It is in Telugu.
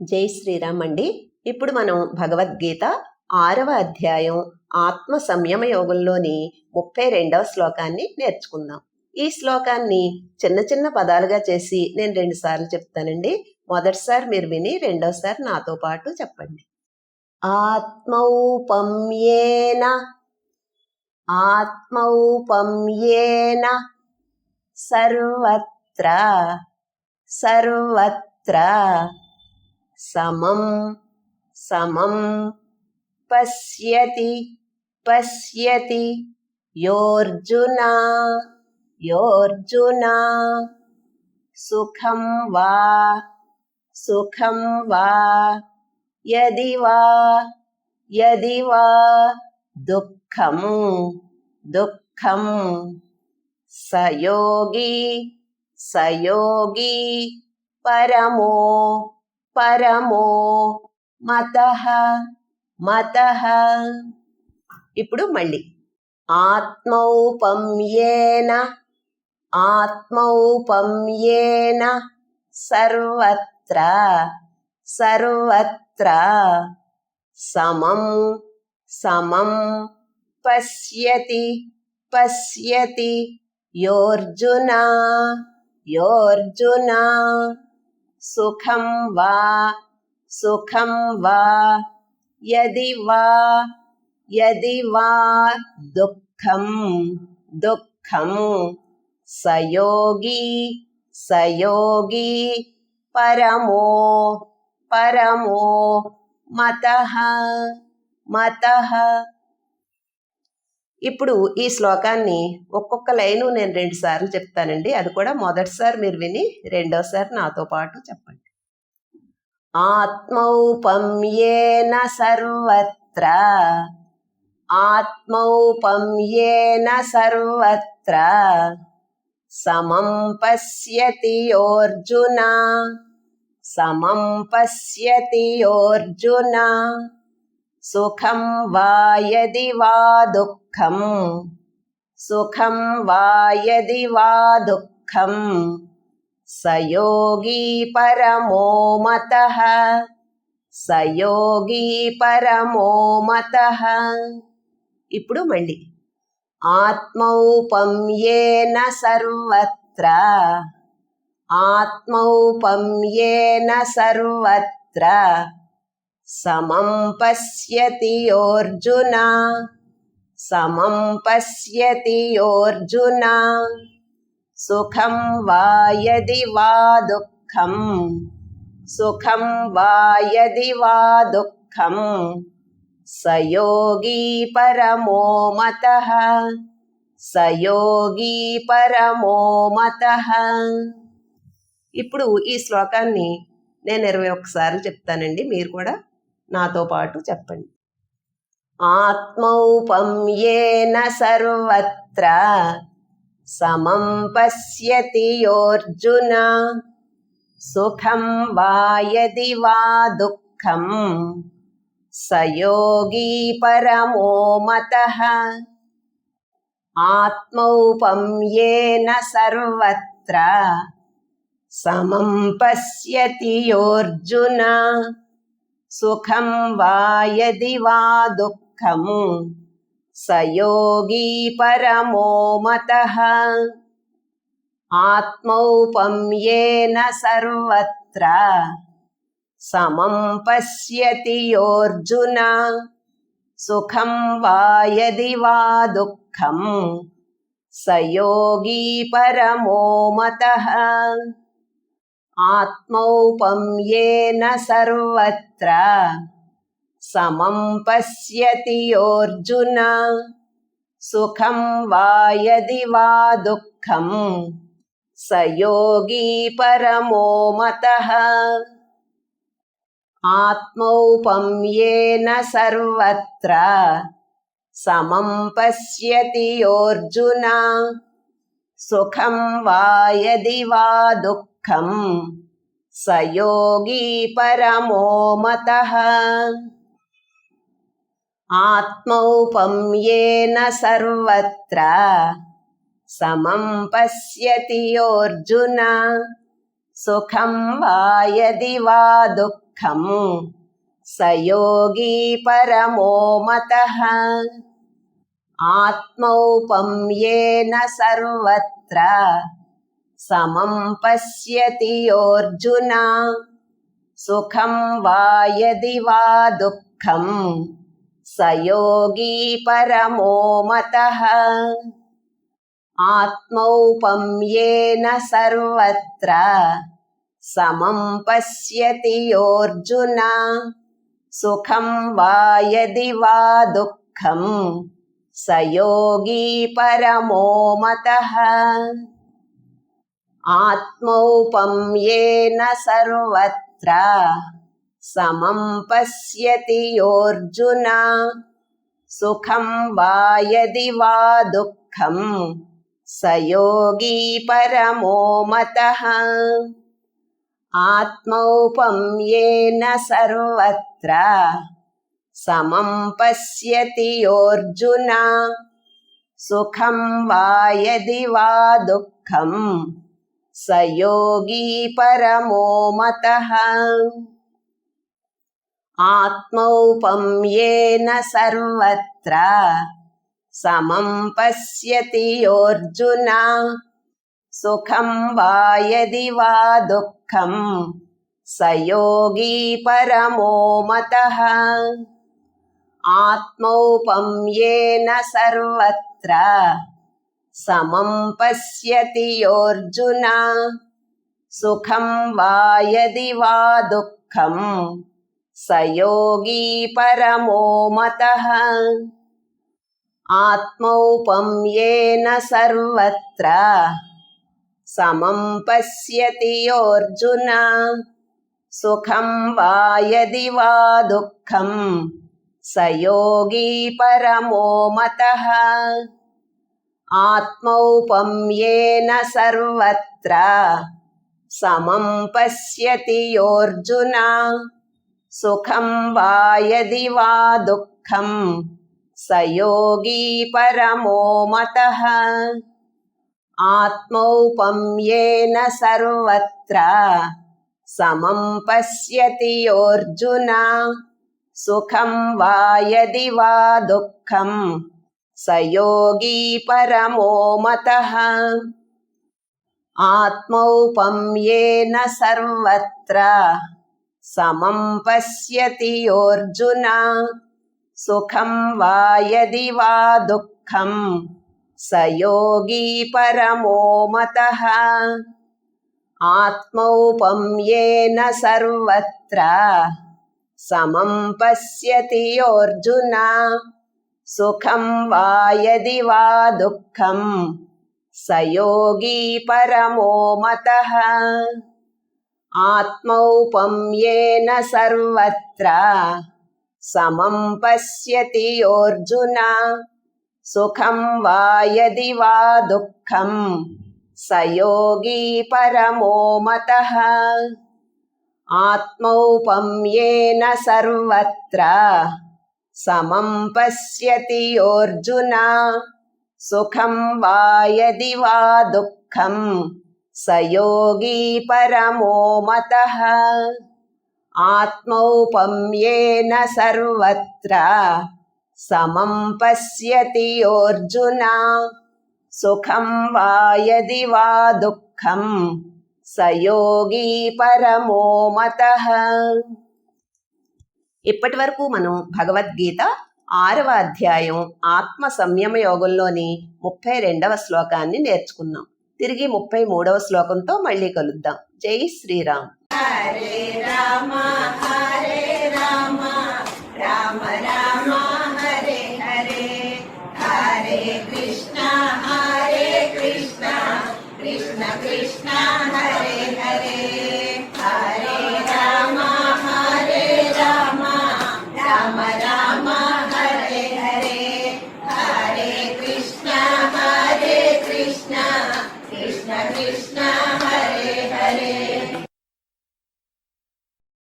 జై శ్రీరామ్ అండి. ఇప్పుడు మనం భగవద్గీత ఆరవ అధ్యాయం ఆత్మ సంయమ యోగంలోని ముప్పై రెండవ శ్లోకాన్ని నేర్చుకుందాం. ఈ శ్లోకాన్ని చిన్న చిన్న పదాలుగా చేసి నేను రెండు సార్లు చెప్తానండి. మొదటిసారి మీరు విని రెండోసారి నాతో పాటు చెప్పండి. ఆత్మౌపమ్యేన ఆత్మౌపమ్యేన సర్వత్ర సర్వత్ర समं समं पश्यति पश्यति योऽर्जुना योऽर्जुना। सुखं वा सुखं वा यदि वा यदि वा दुःखं दुःखं। सयोगी सयोगी परमो। పరమో మత మత. ఇప్పుడు మళ్ళీ. ఆత్మౌపమ్యేన ఆత్మౌపమ్యేన సర్వత్ర సర్వత్ర సమం సమం పశ్యతి పశ్యతి. యోర్జున యోర్జున. सुखं वा सुखं वा यदि वा यदि वा दुःखं दुःखं। सयोगी सयोगी परमो परमो मतः मतः। ఇప్పుడు ఈ శ్లోకాన్ని ఒక్కొక్క లైను నేను రెండు సార్లు చెప్తానండి. అది కూడా మొదటిసారి మీరు విని రెండోసారి నాతో పాటు చెప్పండి. ఆత్మౌపమ్యేన సర్వత్ర. ఆత్మౌపమ్యేన సర్వత్ర. సమం పశ్యతి యోర్జున సమం పశ్యతి యోర్జున సుఖం వా యది వా దుఃఖం దుఃఖం సుఖం వా యది వా దుఃఖం. సయోగీ పరమో మత. సయోగీ పరమో మత. ఇప్పుడు మళ్ళీ. ఆత్మౌపమ్యేన సర్వత్ర. ఆత్మౌపమ్యేన సర్వత్ర. సమం పశ్యతి యోర్జున సమం పశ్యతి సుఖం వాయది వా దుఃఖం. సుఖం వాయది వా దుఃఖం. సయోగి పరమో మత. సయోగి పరమో మత. ఇప్పుడు ఈ శ్లోకాన్ని నేను ఇరవై ఒక్కసార్లు చెప్తానండి. మీరు కూడా నాతో పాటు చెప్పండి. ఆత్మౌపమ్యేన సర్వత్ర సమం పశ్యతి యోర్జున సుఖం వా యది వా దుఃఖం సయోగీ పరమో మత ఆత్మౌపమ్యేన సర్వత్ర సమం పశ్యతి యోర్జున సుఖం వా యది వా దుఃఖం సయోగి పరమో మత. ఆత్మౌపమ్యేన సర్వత్ర. సమం పశ్యతి యోర్జున. సుఖం వా యది వా దుఃఖం. సయోగీ పరమో మత. ఆత్మౌపమ్యేన సర్వత్ర. సమం పశ్యతి యోర్జున సుఖం వాయది వా దుఃఖం. సయోగీ పరమో మత. ఆత్మౌపమ్యేన సర్వత్ర. సమం పశ్యతి యోర్జున సుఖం వాయది వా దుఃఖం. సయోగీ పరమో మత. ఆత్మౌపమ్యేన సర్వత్ర సమం పశ్యతి అర్జున సుఖం వాయది వా దుఃఖం సయోగీ సయోగి పరమో मतः। ఆత్మౌపమ్యేన సర్వత్ర సమం పశ్యతి అర్జున సుఖం వాయది వా దుఃఖం సయోగీ పరమో మత. ఆత్మౌపమ్యేన సర్వత్ర సమం పశ్యతి యోర్జున సుఖం వా యది వా దుఃఖం సయోగీ పరమో మత. ఆత్మౌపమ్యేన సర్వత్ర సమం పశ్యతి యోర్జున. సుఖం వాయది వా దుఃఖం. సయోగీ పరమో मतः ఆత్మౌపమ్యేన సర్వత్ర. సమం పశ్యతి యోర్జున. సుఖం వాయది వా దుఃఖం. సయోగీ పరమో మత. ఆత్మౌపం ఏన సర్వత్ర సమం పశ్యతి యోర్జున సుఖం వాయది వా దుఃఖం సయోగీ పరమో మత ఆత్మౌపం ఏన సర్వత్ర సమం పశ్యతి యోర్జున సుఖం వాయది వా దుఃఖం సయోగీ పరమో మత. ఆత్మౌపం ఏన సర్వత్ర. సమం పశ్యతి యోర్జున. సుఖం వా యది వా దుఃఖం. సయోగీ పరమో మత. ఆత్మౌపం సర్వత్ర. సమం పశ్యతి సుఖం వాయది వా దుఃఖం. సయోగీ పరమో మత. ఆత్మౌపం ఏన సర్వత్ర. సమం పశ్యతి యోర్జున సుఖం వా యది వా దుఃఖం. సయోగీ పరమో మత. ఆత్మౌపం సర్వత్ర. समं पश्यति योऽर्जुन। सुखं वा यदि वा दुःखं स योगी परमो मतः। आत्मौपम्येन सर्वत्र समं पश्यति योऽर्जुन। सुखं वा यदि वा दुःखं स योगी परमो मतः। आत्मौपं येन सर्वत्र। समं पश्यति योऽर्जुन। सुखं वा यदि वा दुःखं स योगी परमो मतः। आत्मौपं येन सर्वत्र। समं पश्यति योऽर्जुन। सुखं वा यदि वा दुःखम् సయోగీ పరమో మత. ఆత్మౌపమ్యేన సర్వత్ర సమం పశ్యతిర్జున సుఖం వాయది వా దుఃఖం సయోగీ పరమో మత. ఇప్పటి వరకు మనం భగవద్గీత ఆరవ అధ్యాయం ఆత్మ సంయమ యోగంలోని ముప్పై రెండవ శ్లోకాన్ని నేర్చుకున్నాం. తిరిగి ముప్పై మూడవ శ్లోకంతో మళ్ళీ కలుద్దాం. జై శ్రీరామ్.